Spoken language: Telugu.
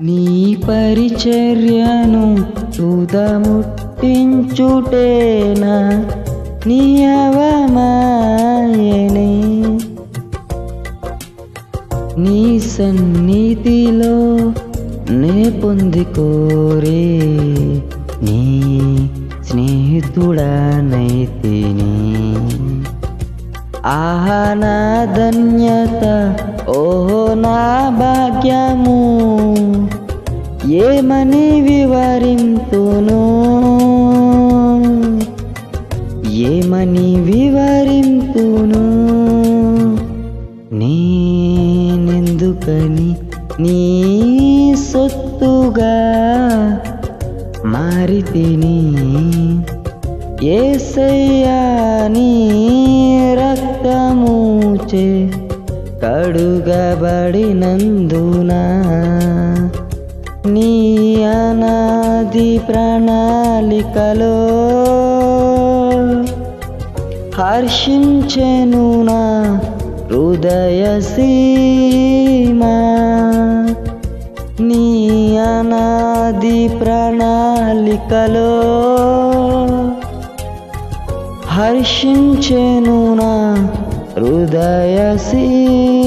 నీ పరిచర్యను తుదముట్టించుటేనా నీ అవమాయనే. నీ సన్నిధిలో నే పొంది కోరే నీ స్నేహితుడనైతిని. ఆహా నా ధన్యత ఓ భాగ్యము. ఏమని వివరింతును? ఏమని వివరింతును? నేనెందుకని నీ సొత్తుగా మారితిని? ఏసయ్యా నీ రక్తముచే కడుగబడినందున నీ అనాది ప్రణాళికలో హర్షించెను నా హృదయ సీమా. నీ అనాది ప్రణాళికలో హర్షించెను నా హృదయ సీమా